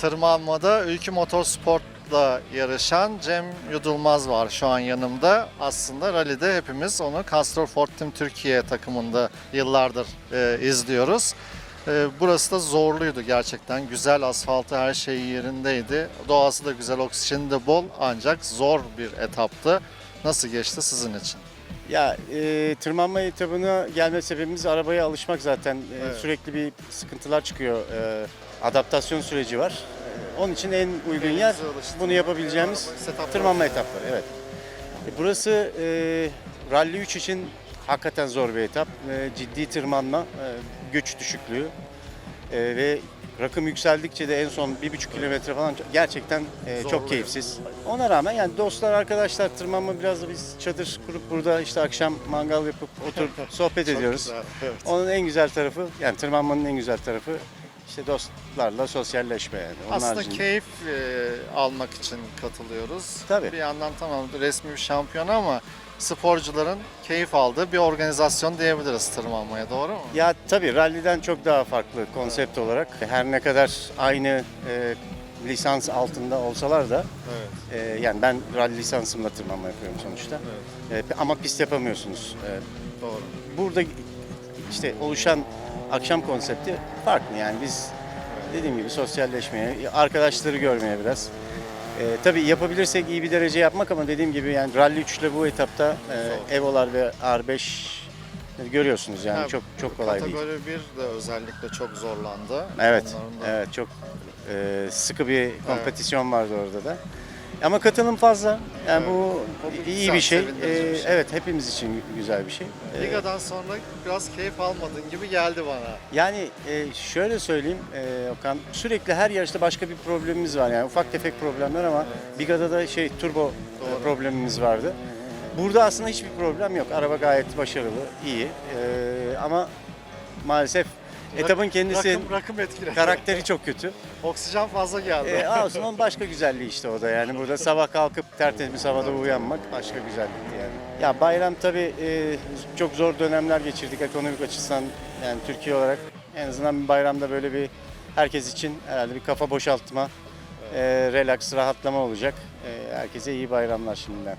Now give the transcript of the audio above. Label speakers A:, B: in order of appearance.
A: tırmanmada Ülkü Motorsport'la yarışan Cem Yudulmaz var şu an yanımda. Aslında rallide hepimiz onu Castrol Ford Team Türkiye takımında yıllardır e, izliyoruz. E, burası da zorluydu gerçekten. Güzel asfaltı her şey yerindeydi. Doğası da güzel, oksijeni de bol ancak zor bir etaptı. Nasıl geçti sizin için?
B: Ya e, tırmanma etabına gelme sebebimiz arabaya alışmak zaten. E,
A: Evet.
B: Sürekli bir sıkıntılar çıkıyor. E, adaptasyon süreci var. Onun için en uygun yer bunu yapabileceğimiz tırmanma etapları. Evet. E, burası e, Rally 3 için hakikaten zor bir etap. E, ciddi tırmanma, e, güç düşüklüğü e, ve rakım yükseldikçe de en son bir buçuk kilometre falan gerçekten e, çok keyifsiz. Ona rağmen yani dostlar, arkadaşlar tırmanma biraz da biz çadır kurup burada işte akşam mangal yapıp oturup sohbet ediyoruz.
A: güzel, evet.
B: Onun en güzel tarafı yani tırmanmanın en güzel tarafı işte dostlarla sosyalleşme yani. Onun
A: Aslında
B: haricinde-
A: keyif e, almak için katılıyoruz.
B: Tabii.
A: Bir yandan tamam resmi bir şampiyon ama sporcuların keyif aldığı bir organizasyon diyebiliriz tırmanmaya doğru mu?
B: Ya tabii ralliden çok daha farklı konsept olarak. Her ne kadar aynı e, lisans altında olsalar da
A: Evet.
B: e, yani ben rally lisansımla tırmanma yapıyorum sonuçta.
A: evet.
B: E, ama pist yapamıyorsunuz. E,
A: Doğru.
B: burada işte oluşan akşam konsepti farklı yani biz dediğim gibi sosyalleşmeye, arkadaşları görmeye biraz. E, tabii yapabilirsek iyi bir derece yapmak ama dediğim gibi yani Rally 3 ile bu etapta e, Evolar ve R5 görüyorsunuz yani çok çok kolay değil.
A: Kategori 1 de özellikle çok zorlandı.
B: Evet,
A: Onların da-
B: evet çok e, sıkı bir kompetisyon vardı orada da. Ama katılım fazla. Yani bu
A: da
B: iyi
A: güzel,
B: bir şey.
A: sevindirici bir
B: E,
A: şey.
B: Evet, hepimiz için güzel bir şey.
A: Ligadan sonra biraz keyif almadığın gibi geldi bana.
B: Yani e, şöyle söyleyeyim e, Okan, sürekli her yarışta başka bir problemimiz var yani ufak tefek problemler ama Biga'da da şey turbo e,
A: Doğru.
B: problemimiz vardı. Burada aslında hiçbir problem yok. Araba gayet başarılı, iyi. E, ama maalesef etabın kendisi
A: Rakım, rakım etkiledi.
B: karakteri çok kötü.
A: Oksijen fazla geldi.
B: E, olsun onun başka güzelliği işte o da yani burada sabah kalkıp tertemiz havada uyanmak başka güzellikti yani. Ya bayram tabii e, çok zor dönemler geçirdik ekonomik açısından yani Türkiye olarak en azından bir bayramda böyle bir herkes için herhalde bir kafa boşaltma, e, relax, rahatlama olacak. E, herkese iyi bayramlar şimdiden.